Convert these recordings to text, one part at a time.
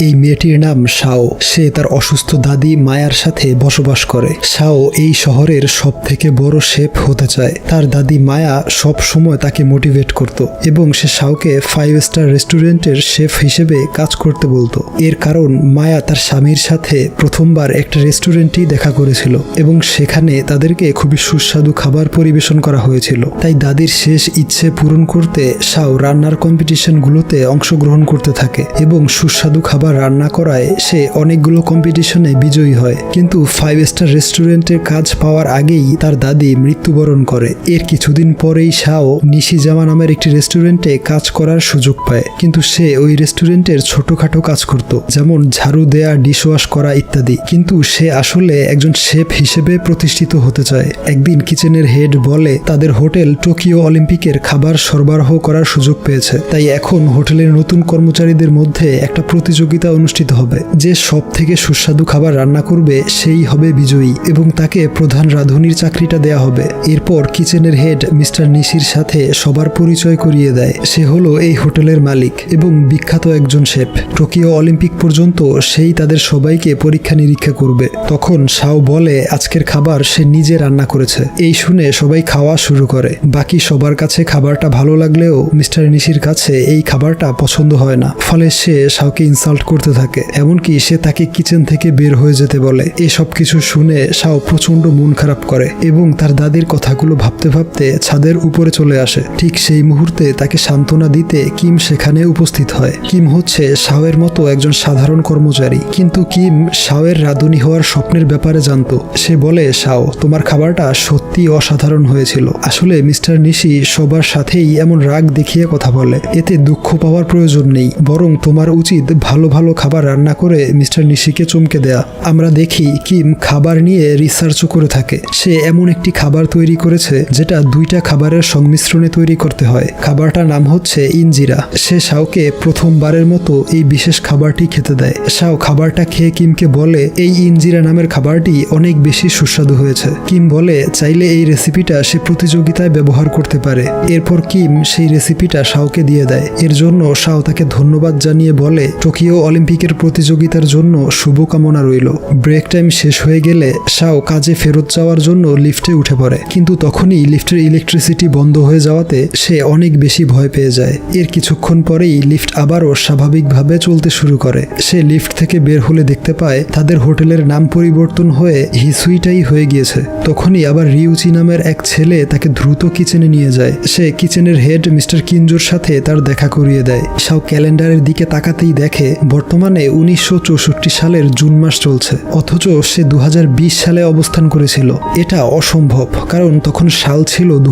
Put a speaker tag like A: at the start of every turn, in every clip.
A: এই মেয়েটির নাম শাও। সে তার অসুস্থ দাদি মায়ার সাথে বসবাস করে। শাও এই শহরের সব থেকে বড় শেফ হতে চায়। তার দাদি মায়া সব সময় তাকে মোটিভেট করত এবং সে শাওকে ফাইভ স্টার রেস্টুরেন্টের শেফ হিসেবে কাজ করতে বলতো। এর কারণ, মায়া তার স্বামীর সাথে প্রথমবার একটা রেস্টুরেন্টেই দেখা করেছিল এবং সেখানে তাদেরকে খুবই সুস্বাদু খাবার পরিবেশন করা হয়েছিল। তাই দাদির শেষ ইচ্ছে পূরণ করতে শাও রান্নার কম্পিটিশনগুলোতে অংশগ্রহণ করতে থাকে এবং সুস্বাদু খাবার রান্না করায় সে অনেকগুলো কম্পিটিশনে বিজয়ী হয়। কিন্তু ফাইভ স্টার রেস্টুরেন্টের কাজ পাওয়ার আগেই তার দাদি মৃত্যুবরণ করে। এর কিছুদিন পরেই শাও নিশিজামা নামের একটি রেস্টুরেন্টে কাজ করার সুযোগ পায়। কিন্তু সে ওই রেস্টুরেন্টের ছোটখাটো কাজ করত, যেমন ঝাড়ু দেয়া ডিশওয়াশ করা ইত্যাদি। কিন্তু সে আসলে একজন শেফ হিসেবে প্রতিষ্ঠিত হতে চায়। একদিন কিচেনের হেড বলে, তাদের হোটেল টোকিও অলিম্পিকের খাবার সরবরাহ করার সুযোগ পেয়েছে। তাই এখন হোটেলের নতুন কর্মচারীদের মধ্যে একটা প্রতিযোগিতা অনুষ্ঠিত হবে। যে সব থেকে সুস্বাদু খাবার রান্না করবে, সেই হবে বিজয়ী এবং তাকে প্রধান রাঁধুনির চাকরিটা দেয়া হবে। এরপর কিচেনের হেড মিস্টার নিশির সাথে সবার পরিচয় করিয়ে দেয়। সে হলো এই হোটেলের মালিক এবং বিখ্যাত একজন শেফ। টোকিও অলিম্পিক পর্যন্ত সেই তাদের সবাইকে পরীক্ষা নিরীক্ষা করবে। তখন শাও বলে, আজকের খাবার সে নিজে রান্না করেছে। এই শুনে সবাই খাওয়া শুরু করে। বাকি সবার কাছে খাবারটা ভালো লাগলেও মিস্টার নিশির কাছে এই খাবারটা পছন্দ হয় না। ফলে সে শাওকে ইনসাল্ট করতে থাকে, এমনকি সে তাকে কিচেন থেকে বের হয়ে যেতে বলে। এসব কিছু শুনে শাও প্রচণ্ড মন খারাপ করে এবং তার দাদির কথাগুলো ভাবতে ভাবতে ছাদের উপরে চলে আসে। ঠিক সেই মুহূর্তে তাকে সান্ত্বনা দিতে কিম সেখানে উপস্থিত হয়। কিম হচ্ছে শাওয়ের মতো একজন সাধারণ কর্মচারী। কিন্তু কিম শাওয়ের রাঁধুনি হওয়ার স্বপ্নের ব্যাপারে জানতো। সে বলে শাও তোমার খাবারটা সত্যি অসাধারণ হয়েছিল। আসলে মিস্টার নিশি সবার সাথেই এমন রাগ দেখিয়ে কথা বলে। এতে দুঃখ পাওয়ার প্রয়োজন নেই। বরং তোমার উচিত ভালো ভালো খাবার রান্না করে মিস্টার নিশিকে চমকে দেয়া। আমরা দেখি কিম খাবার নিয়ে রিসার্চও করে থাকে। সে এমন একটি খাবার তৈরি করেছে যেটা দুইটা খাবারের সংমিশ্রণে তৈরি করতে হয়। খাবারটার নাম হচ্ছে ইনজিরা। সে শাওকে প্রথমবারের মতো এই বিশেষ খাবারটি খেতে দেয়। শাও খাবারটা খেয়ে কিমকে বলে, এই ইনজিরা নামের খাবারটি অনেক বেশি সুস্বাদু হয়েছে। কিম বলে, চাইলে এই রেসিপিটা সে প্রতিযোগিতায় ব্যবহার করতে পারে। এরপর কিম সেই রেসিপিটা শাওকে দিয়ে দেয়। এর জন্য শাও তাকে ধন্যবাদ জানিয়ে বলে, টোকিও অলিম্পিকের প্রতিযোগিতার জন্য শুভকামনা রইল। ব্রেক টাইম শেষ হয়ে গেলে শাও কাজে ফেরত যাওয়ার জন্য লিফটে উঠে পড়ে। কিন্তু তখনই লিফটের ইলেকট্রিসিটি বন্ধ হয়ে যাওয়াতে সে অনেক বেশি ভয় পেয়ে যায়। এর কিছুক্ষণ পরেই লিফট আবারও স্বাভাবিকভাবে চলতে শুরু করে। সে লিফট থেকে বের হলে দেখতে পায় তাদের হোটেলের নাম পরিবর্তন হয়ে হিসুইটাই হয়ে গিয়েছে। তখনই আবার রিউচি নামের এক ছেলে তাকে দ্রুত কিচেনে নিয়ে যায়। সে কিচেনের হেড মিস্টার কিঞ্জোর সাথে তার দেখা করিয়ে দেয়। সাও ক্যালেন্ডারের দিকে তাকাতেই দেখে বর্তমানে উনিশশো চৌষট্টি সালের জুন মাস চলছে। অথচ সে দু সালে অবস্থান করেছিল। এটা অসম্ভব, কারণ তখন সাল ছিল দু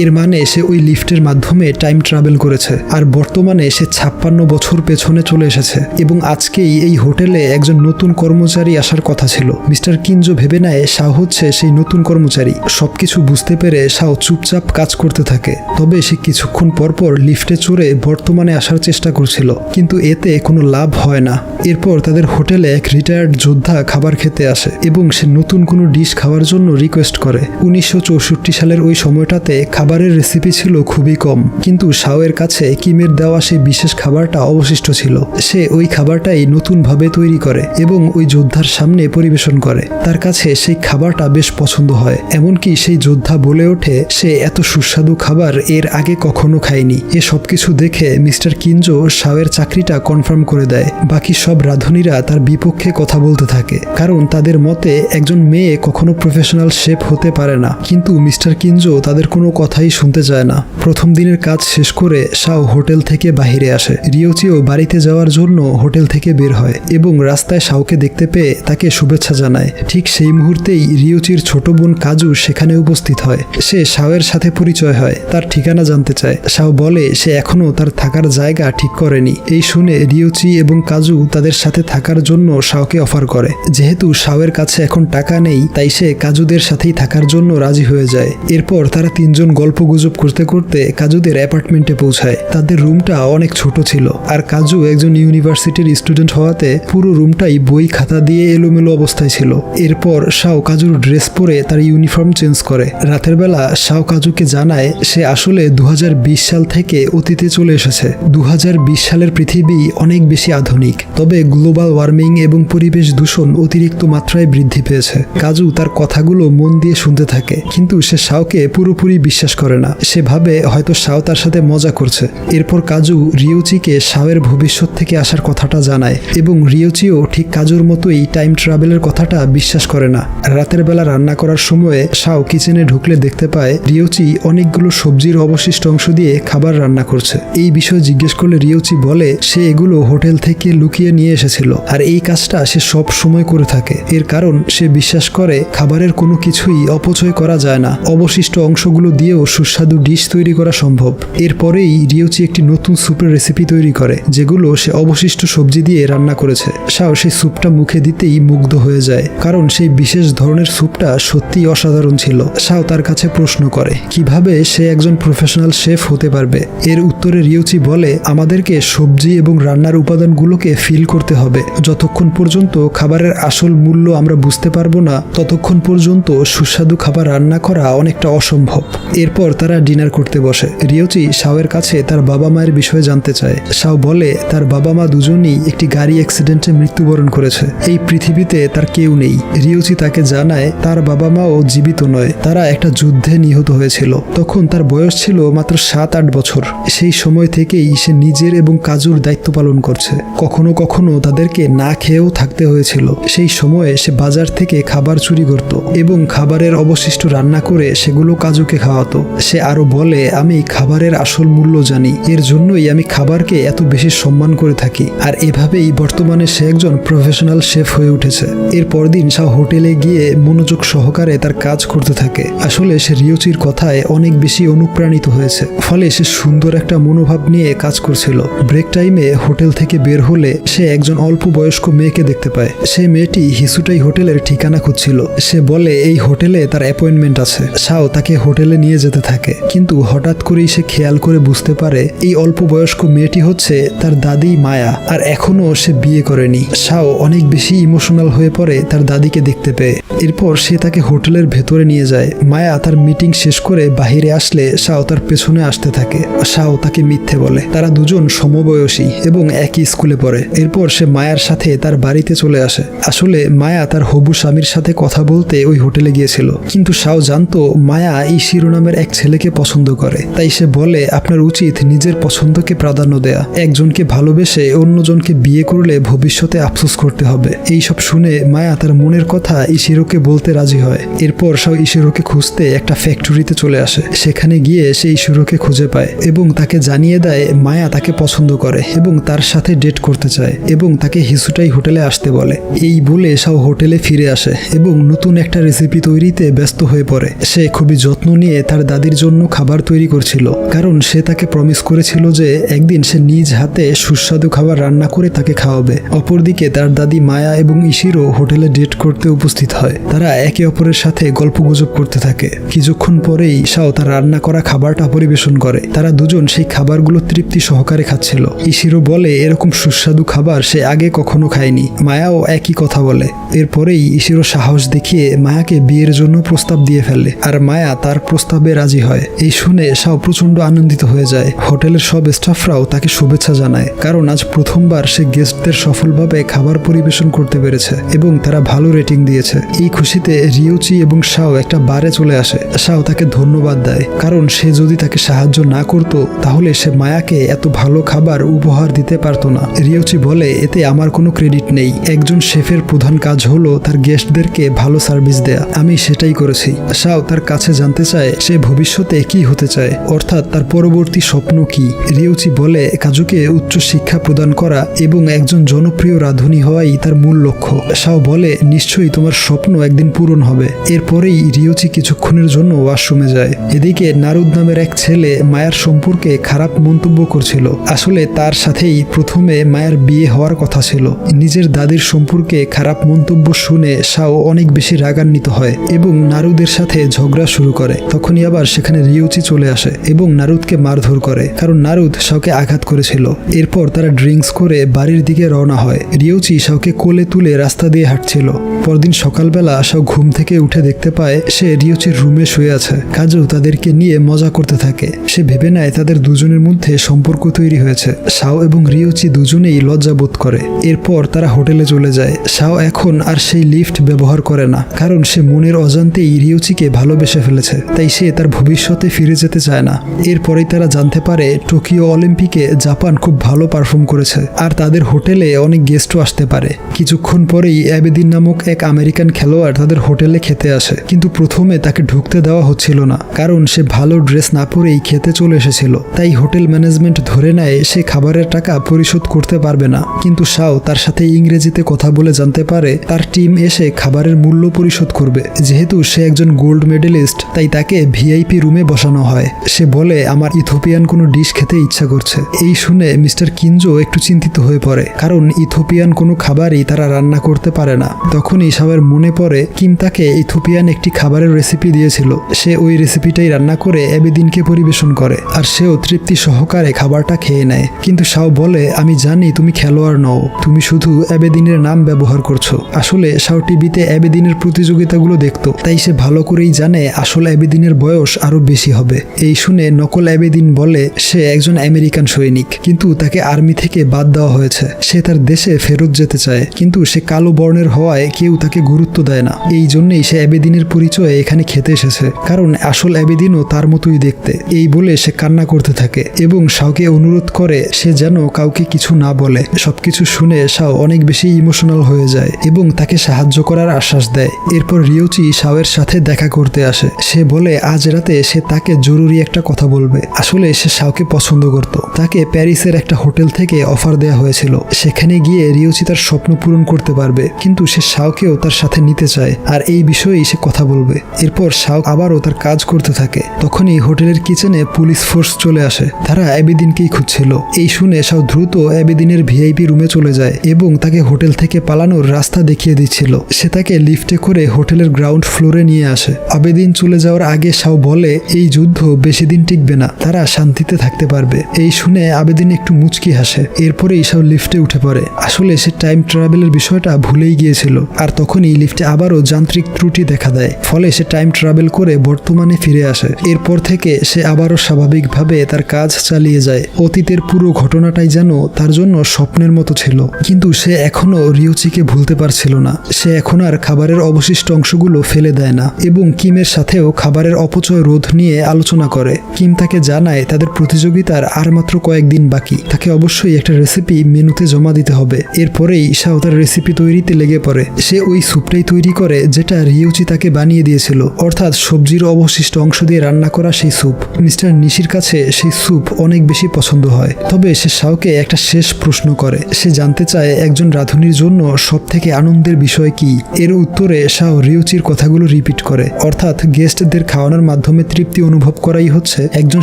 A: এর মানে সে ওই লিফটের মাধ্যমে টাইম ট্রাভেল করেছে, আর বর্তমানে সে ছাপ্পান্ন বছর পেছনে চলে এসেছে। এবং আজকেই এই হোটেলে একজন নতুন কর্মচারী আসার কথা ছিল। মিস্টার কিঞ্জো ভেবে নেয়, শাহ হচ্ছে সেই নতুন কর্মচারী। সবকিছু বুঝতে পেরে শাহ চুপচাপ কাজ করতে থাকে। তবে সে কিছুক্ষণ পরপর লিফটে চড়ে বর্তমানে আসার চেষ্টা করছিল। কিন্তু এতে কোনো লাভ হয় না। এরপর তাদের হোটেলে এক রিটায়ার্ড যোদ্ধা খাবার খেতে আসে এবং সে নতুন কোনো ডিশ খাওয়ার জন্য রিকোয়েস্ট করে। উনিশশো চৌষট্টি সালের ওই সময়টাতে খাবারের রেসিপি ছিল খুবই কম। কিন্তু শাওয়ের কাছে কিমের দেওয়া সেই বিশেষ খাবারটা অবশিষ্ট ছিল। সে ওই খাবারটাই নতুনভাবে তৈরি করে এবং ওই যোদ্ধার সামনে পরিবেশন করে। তার কাছে সেই খাবারটা বেশ পছন্দ হয়। এমনকি সেই যোদ্ধা বলে ওঠে, সে এত সুস্বাদু খাবার এর আগে কখনো খায়নি। এ সব কিছু দেখে মিস্টার কিঞ্জো শাওয়ের চাকরিটা কনফার্ম করে দেয়। বাকি সব রাঁধুনিরা তার বিপক্ষে কথা বলতে থাকে। কারণ তাদের মতে, একজন মেয়ে কখনো প্রফেশনাল শেফ হতে পারে না। কিন্তু মিস্টার কিঞ্জো তাদের কোনো কথাই শুনতে চায় না। প্রথম দিনের কাজ শেষ করে শাও হোটেল থেকে বাহিরে আসে। রিওচিও বাড়িতে যাওয়ার জন্য হোটেল থেকে বের হয় এবং রাস্তায় শাওকে দেখতে পেয়ে তাকে শুভেচ্ছা জানায়। ঠিক সেই মুহূর্তেই রিওচির ছোট বোন কাজু সেখানে উপস্থিত হয়। সে শাওয়ের সাথে পরিচয় হয়, তার ঠিকানা জানতে চায়। শাও বলে, সে এখনও তার থাকার জায়গা ঠিক করেনি। এই শুনে রিওচি এবং কাজু তাদের সাথে থাকার জন্য শাওকে অফার করে। যেহেতু শাওয়ের কাছে এখন টাকা নেই, তাই সে কাজুদের সাথেই থাকার জন্য রাজি হয়ে যায়। এরপর তারা তিনজন গল্প গুজব করতে করতে কাজুদের অ্যাপার্টমেন্টে পৌঁছায়। তাদের রুমটা অনেক ছোট ছিল, আর কাজু একজন ইউনিভার্সিটির স্টুডেন্ট হওয়াতে পুরো রুমটাই বই খাতা দিয়ে এলোমেলো অবস্থায় ছিল। এরপর শাও কাজুর ড্রেস পরে তার ইউনিফর্ম চেঞ্জ করে। রাতের বেলা শাও কাজুকে জানায়, সে আসলে দু হাজার বিশ সাল থেকে অতীতে চলে এসেছে। দু হাজার বিশ সালের পৃথিবী অনেক অনেক বেশি আধুনিক, তবে গ্লোবাল ওয়ার্মিং এবং পরিবেশ দূষণ অতিরিক্ত মাত্রায় বৃদ্ধি পেয়েছে। কাজু তার কথাগুলো মন দিয়ে শুনতে থাকে, কিন্তু সে শাওকে পুরোপুরি বিশ্বাস করে না। সে ভাবে হয়তো শাও তার সাথে মজা করছে। এরপর কাজু রিওচিকে শাওয়ের ভবিষ্যৎ থেকে আসার কথাটা জানায়, এবং রিওচিও ঠিক কাজুর মতোই টাইম ট্রাভেলের কথাটা বিশ্বাস করে না। রাতের বেলা রান্না করার সময়ে শাও কিচেনে ঢুকলে দেখতে পায়, রিওচি অনেকগুলো সবজির অবশিষ্ট অংশ দিয়ে খাবার রান্না করছে। এই বিষয়ে জিজ্ঞেস করলে রিওচি বলে, সে এগুলো হোটেল থেকে লুকিয়ে নিয়ে এসেছিল। আর এই কাজটা সে সব সময় করে থাকে। এর কারণ, সে বিশ্বাস করে খাবারের কোনো কিছুই অপচয় করা যায় না। অবশিষ্ট অংশগুলো দিয়েও সুস্বাদু ডিশ তৈরি করা সম্ভব। এরপরেই রিওচি একটি নতুন স্যুপের রেসিপি তৈরি করে, যেগুলো সে অবশিষ্ট সবজি দিয়ে রান্না করেছে। শাও সেই স্যুপটা মুখে দিতেই মুগ্ধ হয়ে যায়, কারণ সেই বিশেষ ধরনের স্যুপটা সত্যিই অসাধারণ ছিল। শাও তার কাছে প্রশ্ন করে, কীভাবে সে একজন প্রফেশনাল শেফ হতে পারবে? এর উত্তরে রিওচি বলে, আমাদেরকে সবজি এবং রান্নার উপাদানগুলোকে ফিল করতে হবে। যতক্ষণ পর্যন্ত খাবারের আসল মূল্য আমরা বুঝতে পারব না, ততক্ষণ পর্যন্ত সুস্বাদু খাবার রান্না করা অনেকটা অসম্ভব। এরপর তারা ডিনার করতে বসে। রিওচি শাওয়ের কাছে তার বাবা মায়ের বিষয়ে জানতে চায়। শাও বলে, তার বাবা মা দুজনই একটি গাড়ি অ্যাক্সিডেন্টে মৃত্যুবরণ করেছে। এই পৃথিবীতে তার কেউ নেই। রিওচি তাকে জানায়, তার বাবা মাও জীবিত নয়। তারা একটা যুদ্ধে নিহত হয়েছিল। তখন তার বয়স ছিল মাত্র সাত আট বছর। সেই সময় থেকেই সে নিজের এবং কাজুর দায়িত্ব পালন করছে। কখনো কখনো তাদেরকে না খেয়েও থাকতে হয়েছিল। সেই সময়ে সে বাজার থেকে খাবার চুরি করত এবং খাবারের অবশিষ্ট রান্না করে সেগুলো কাজুকে খাওয়াতো। সে আরও বলে, আমি খাবারের আসল মূল্য জানি। এর জন্যই আমি খাবারকে এত বেশি সম্মান করে থাকি। আর এভাবেই বর্তমানে সে একজন প্রফেশনাল শেফ হয়ে উঠেছে। এর পরদিন সে হোটেলে গিয়ে মনোযোগ সহকারে তার কাজ করতে থাকে। আসলে সে রিওচির কথায় অনেক বেশি অনুপ্রাণিত হয়েছে। ফলে সে সুন্দর একটা মনোভাব নিয়ে কাজ করছিল। ব্রেক টাইমে হোটেল থেকে বের হলে সে একজন অল্প বয়স্ক মেয়েকে দেখতে পায়। সে মেয়েটি হিসুটাই হোটেলের ঠিকানা খুঁজছিল। সে বলে, এই হোটেলে তার অ্যাপয়েন্টমেন্ট আছে। শাও তাকে হোটেলে নিয়ে যেতে থাকে। কিন্তু হঠাৎ করেই সে খেয়াল করে বুঝতে পারে, এই অল্প বয়স্ক মেয়েটি হচ্ছে তার দাদি মায়া, আর এখনও সে বিয়ে করেনি। শাও অনেক বেশি ইমোশনাল হয়ে পড়ে তার দাদিকে দেখতে পেয়ে। এরপর সে তাকে হোটেলের ভেতরে নিয়ে যায়। মায়া তার মিটিং শেষ করে বাহিরে আসলে শাও তার পেছনে আসতে থাকে। শাও তাকে মিথ্যে বলে। তারা দুজন সমবয়সী এবং একই স্কুলে পড়ে। এরপর সে মায়ার সাথে তার বাড়িতে চলে আসে। আসলে মায়া তার হবু স্বামীর সাথে কথা বলতে ওই হোটেলে গিয়েছিল। কিন্তু শাও জানতো মায়া এই শিরোনামের এক ছেলেকে পছন্দ করে। তাই সে বলে, আপনার উচিত নিজের পছন্দকে প্রাধান্য দেয়া। একজনকে ভালোবেসে অন্যজনকে বিয়ে করলে ভবিষ্যতে আফসোস করতে হবে। এই সব শুনে মায়া তার মনের কথা ইশিরোকে বলতে রাজি হয়। এরপর সব ইশিরোকে খুঁজতে একটা ফ্যাক্টরিতে চলে আসে। সেখানে গিয়ে সে ইশিরোকে খুঁজে পায় এবং তাকে জানিয়ে দেয় মায়া তাকে পছন্দ করে এবং তার সাথে ডেট করতে চায় এবং তাকে হিসুটাই হোটেলে আসতে বলে। এই বলে সাও হোটেলে ফিরে আসে এবং নতুন একটা রেসিপি তৈরিতে ব্যস্ত হয়ে পড়ে। সে খুবই যত্ন নিয়ে তার দাদির জন্য খাবার তৈরি করছিল। কারণ সে তাকে প্রমিস করেছিল যে একদিন সে নিজ হাতে সুস্বাদু খাবার রান্না করে তাকে খাওয়াবে। অপরদিকে তার দাদি মায়া এবং ইশিরো হোটেলে ডেট করতে উপস্থিত হয়। তারা একে অপরের সাথে গল্প গুজব করতে থাকে। কিছুক্ষণ পরেই শাও তার রান্না করা খাবারটা পরিবেশন করে। তারা দুজন সেই খাবারগুলো তৃপ্তি সহকারে খাচ্ছিল। ইশিরো বলে, এরকম সুস্বাদু খাবার সে আগে কখনো খায়নি। মায়াও একই কথা বলে। এরপরেই ইশিরো সাহস দেখিয়ে মায়াকে বিয়ের জন্য প্রস্তাব দিয়ে ফেলে। আর মায়া তার প্রস্তাবে রাজি হয়। এই শুনে শাও প্রচণ্ড আনন্দিত হয়ে যায়। হোটেলের সব স্টাফরাও তাকে শুভেচ্ছা জানায়। কারণ আজ প্রথমবার সে গেস্টদের সফলভাবে খাবার পরিবেশন করতে পেরেছে এবং তারা ভালো রেটিং দিয়েছে। এই খুশিতে রিওচি এবং শাও একটা বারে চলে আসে। শাও তাকে ধন্যবাদ দেয়, কারণ সে যদি তাকে সাহায্য না করত, তাহলে সে মায়াকে এত ভালো খাবার উপহার দিতে পারতো না। রিওচি বলে, এতে আমার কোনো ক্রেডিট নেই। একজন শেফের প্রধান কাজ হলো তার গেস্টদেরকে ভালো সার্ভিস দেয়া। আমি সেটাই করেছি। শাও তার কাছে জানতে চায়, সে ভবিষ্যতে কি হতে চায়, অর্থাৎ তার পরবর্তী স্বপ্ন কি। রিওচি বলে, কাজুকে উচ্চ শিক্ষা প্রদান করা এবং একজন জনপ্রিয় রাঁধুনি হওয়াই তার মূল লক্ষ্য। শাও বলে, নিশ্চয়ই তোমার স্বপ্ন একদিন পূরণ হবে। এরপরেই রিওচি কিছুক্ষণের জন্য ওয়াশরুমে যায়। এদিকে নারুদ নামের এক ছেলে মায়ার সম্পর্কে খারাপ মন্তব্য করছিল। আসলে তার সাথেই প্রথমে মায়ের বিয়ে হওয়ার কথা ছিল। নিজের দাদির সম্পর্কে খারাপ মন্তব্য শুনে শাও অনেক বেশি রাগান্বিত হয় এবং নারুদের সাথে ঝগড়া শুরু করে। তখনই আবার সেখানে রিউচি চলে আসে এবং নারুদকে মারধর করে। কারণ নারুদ শাওকে আঘাত করেছিল। এরপর তারা ড্রিঙ্কস করে বাড়ির দিকে রওনা হয়। রিউচি শাওকে কোলে তুলে রাস্তা দিয়ে হাঁটছিল। পরদিন সকালবেলা সকালবেলা শাও ঘুম থেকে উঠে দেখতে পায় সে রিওচির রুমে শুয়ে আছে। কাজু তাদেরকে নিয়ে মজা করতে থাকে। সে ভেবে নেয় তাদের দুজনের মধ্যে সম্পর্ক তৈরি হয়েছে। শাও এবং রিওচি দুজনেই লজ্জা বোধ করে। এরপর তারা হোটেলে চলে যায়। শাও এখন আর সেই লিফট ব্যবহার করে না, কারণ সে মনের অজান্তেই রিওচিকে ভালোবেসে ফেলেছে। তাই সে তার ভবিষ্যতে ফিরে যেতে চায় না। এরপরেই তারা জানতে পারে টোকিও অলিম্পিকে জাপান খুব ভালো পারফর্ম করেছে। আর তাদের হোটেলে অনেক গেস্টও আসতে পারে। কিছুক্ষণ পরেই অ্যাবেদিন নামক এক আমেরিকান খেলোয়াড় তাদের হোটেলে খেতে আসে, কিন্তু প্রথমে তাকে ঢুকতে দেওয়া হচ্ছিল না, কারণ সে ভালো ড্রেস না পরেই খেতে চলে এসেছিল। তাই হোটেল ম্যানেজমেন্ট ধরে নেয়, সে খাবারের টাকা পরিশোধ করতে পারবে না। কিন্তু শাও তার সাথে ইংরেজিতে কথা বলে জানতে পারে, তার টিম এসে খাবারের মূল্য পরিশোধ করবে। যেহেতু সে একজন গোল্ড মেডেলিস্ট, তাই তাকে ভিআইপি রুমে বসানো হয়। সে বলে, আমার ইথোপিয়ান কোনো ডিশ খেতে ইচ্ছা করছে। এই শুনে মিস্টার কিনজো একটু চিন্তিত হয়ে পড়ে, কারণ ইথোপিয়ান কোনো খাবারই তারা রান্না করতে পারে না। তখনই সাবের মনে পড়ে কিম তাকে ইথোপিয়ান একটি খাবারের রেসিপি দিয়েছিল। সে ওই রেসিপিটাই রান্না করে এবেদিনকে পরিবেশন করে, আর সেও তৃপ্তি সহকারে খাবারটা খেয়ে নেয়। কিন্তু শাও বলে, আমি জানি তুমি খেলোয়াড় নও, তুমি শুধু এবেদিনের নাম ব্যবহার করছ। আসলে শাও টিভিতে এবেদিনের প্রতিযোগিতাগুলো দেখতো, তাই সে ভালো করেই জানে আসল এবেদিনের বয়স আরও বেশি হবে। এই শুনে নকল এবেদিন বলে, সে একজন আমেরিকান সৈনিক, কিন্তু তাকে আর্মি থেকে বাদ দেওয়া হয়েছে। সে তার দেশে ফেরত যেতে চায়, কিন্তু সে কালো বর্ণের হওয়ায় কেউ তাকে গুরুত্ব দেয় না। এই জন্যই সে অ্যাবেদিনের পরিচয়ে এখানে খেতে এসেছে। কারণ আসল অ্যাবেদিনও তার মতোই দেখতে। এই বলে সে কান্না করতে থাকে এবং শাওকে অনুরোধ করে সে যেন কাউকে কিছু না বলে। সবকিছু শুনে শাও অনেক বেশি ইমোশনাল হয়ে যায় এবং তাকে সাহায্য করার আশ্বাস দেয়। এরপর রিওচি শাওয়ের সাথে দেখা করতে আসে। সে বলে, আজ রাতে সে তাকে জরুরি একটা কথা বলবে। আসলে সে শাওকে পছন্দ করত। তাকে প্যারিসের একটা হোটেল থেকে অফার দেওয়া হয়েছিল। সেখানে গিয়ে রিওচি তার স্বপ্ন পূরণ করতে পারবে। কিন্তু সে শাওকেও তার সাথে নিতে চায় আর এই বিষয়েই সে কথা বলবে। এরপর শাও আবারও তার কাজ করতে থাকে। তখনই হোটেলের কিচেনে পুলিশ ফোর্স চলে আসে। তারা অ্যাবিদিনকেই খুঁজছিল। এই শুনে শাও দ্রুত অ্যাবিদিনের ভিআইপি রুমে চলে যায় এবং তাকে হোটেল থেকে পালানোর রাস্তা দেখিয়ে দিচ্ছিল। সে তাকে লিফটে করে হোটেলের গ্রাউন্ড ফ্লোরে নিয়ে আসে। আবেদিন চলে যাওয়ার আগে শাও বলে, এই যুদ্ধ বেশি দিন টিকবে না। তারা শান্তিতে থাকতে পারবে। এই শুনে আবেদিন একটু মুচকি হাসে। এরপরেই শাও লিফটে উঠে পড়ে। আসলে সে টাইম ট্রাভেলের বিষয়টা ভুলেই গিয়েছিল। আর তখনই লিফটে আবারও যান্ত্রিক ত্রুটি দেখা দেয়, ফলে সে টাইম ট্রাভেল করে বর্তমানে ফিরে আসে। এরপর থেকে সে আবারও স্বাভাবিকভাবে তার কাজ চালিয়ে যায়। অতীতের পুরো ঘটনাটাই যেন তার জন্য স্বপ্নের মতো ছিল। কিন্তু সে এখনও রিওচিকে ভুলতে পারছিল না। সে এখন আর খাবারের অবশিষ্ট অংশগুলো ফেলে দেয় না এবং কিমের সাথেও খাবারের অপচয় রোধ নিয়ে আলোচনা করে। কিম তাকে জানায় তাদের প্রতিযোগিতার আর মাত্র কয়েকদিন বাকি। তাকে অবশ্যই একটা রেসিপি মেনুতে জমা দিতে হবে। এরপরেই সাও তার রেসিপি তৈরিতে লেগে পড়ে। সে ওই স্যুপটাই তৈরি করে, যেটা রিউচি তাকে বানিয়ে দিয়েছিল। অর্থাৎ সবজির অবশিষ্ট অংশ দিয়ে রান্না করা সেই স্যুপ। মিস্টার নিশির কাছে সেই স্যুপ অনেক বেশি পছন্দ হয়। তবে সে শাওকে একটা শেষ প্রশ্ন করে। সে জানতে চায় একজন রাঁধুনির জন্য সব থেকে আনন্দের বিষয় কি? এর উত্তরে শাও রিউচির কথাগুলো রিপিট করে। অর্থাৎ গেস্টদের খাওয়ানোর মাধ্যমে তৃপ্তি অনুভব করাই হচ্ছে একজন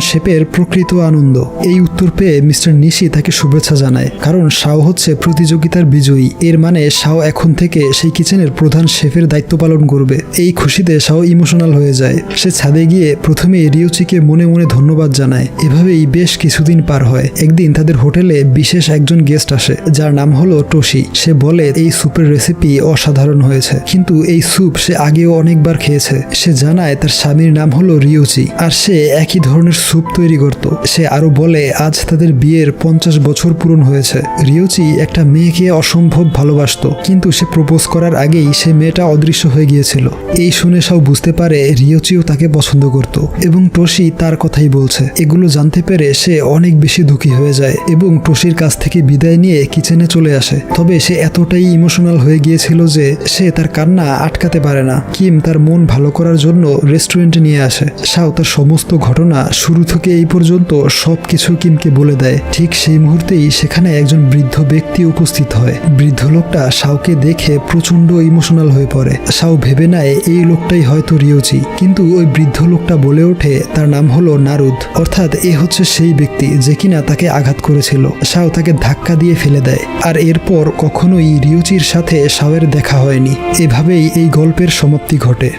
A: শেপের প্রকৃত আনন্দ। এই উত্তর পেয়ে মিস্টার নিশি তাকে শুভেচ্ছা জানায়। কারণ শাও হচ্ছে প্রতিযোগিতার বিজয়ী। এর মানে শাও এখন থেকে সেই কিচেনের প্রধান শেফের দায়িত্ব পালন করবে। এই খুশিতে শাও ইমোশনাল হয়ে যায়। সে ছাদে গিয়ে প্রথমে রিওচিকে মনে মনে ধন্যবাদ জানায়। এভাবেই বেশ কিছুদিন পার হয়। একদিন তাদের হোটেলে বিশেষ একজন গেস্ট আসে, যার নাম হলো টসি। সে বলে, এই স্যুপের রেসিপি অসাধারণ হয়েছে। কিন্তু এই স্যুপ সে আগেও অনেকবার খেয়েছে। সে জানায়, তার স্বামীর নাম হলো রিওচি। আর সে একই ধরনের স্যুপ তৈরি করত। সে আরও বলে, আজ তাদের বিয়ের পঞ্চাশ বছর পূরণ হয়েছে। রিওচি একটা মেয়েকে অসম্ভব ভালোবাসতো। কিন্তু সে প্রপোজ করার আগেই সে মেয়েটা অদৃশ্য হয়ে গিয়েছিল। এই শুনে সব বুঝতে পারে রিওচিও তাকে পছন্দ করত এবং টসি তার কথাই বলছে। এগুলো জানতে পেরে সে অনেক বেশি দুঃখী হয়ে যায় এবং টসির কাছ থেকে বিদায় নিয়ে কিচেনে চলে আসে। তবে সে এতটাই ইমোশনাল হয়ে গিয়েছিল যে সে তার কান্না আটকাতে পারে না। কিম তার মন ভালো করার জন্য রেস্টুরেন্টে নিয়ে আসে। সাও তার সমস্ত ঘটনা শুরু থেকে এই পর্যন্ত সব কিছু কিমকে বলে দেয়। ঠিক সেই মুহূর্তেই সেখানে একজন বৃদ্ধ ব্যক্তি উপস্থিত হয়। বৃদ্ধ লোকটা শাওকে দেখে প্রচণ্ড ইমোশনাল হয়ে পড়ে। সাউ ভেবে নেয়, এই লোকটাই হয়তো রিওচি কিন্তু ওই বৃদ্ধ লোকটা বলে ওঠে, তার নাম হলো নারুদ। অর্থাৎ এ হচ্ছে সেই ব্যক্তি যে কিনা তাকে আঘাত করেছিল। শাও তাকে ধাক্কা দিয়ে ফেলে দেয়। আর এরপর কখনোই রিওচির সাথে সাওয়ের দেখা হয়নি। এভাবেই এই গল্পের সমাপ্তি ঘটে।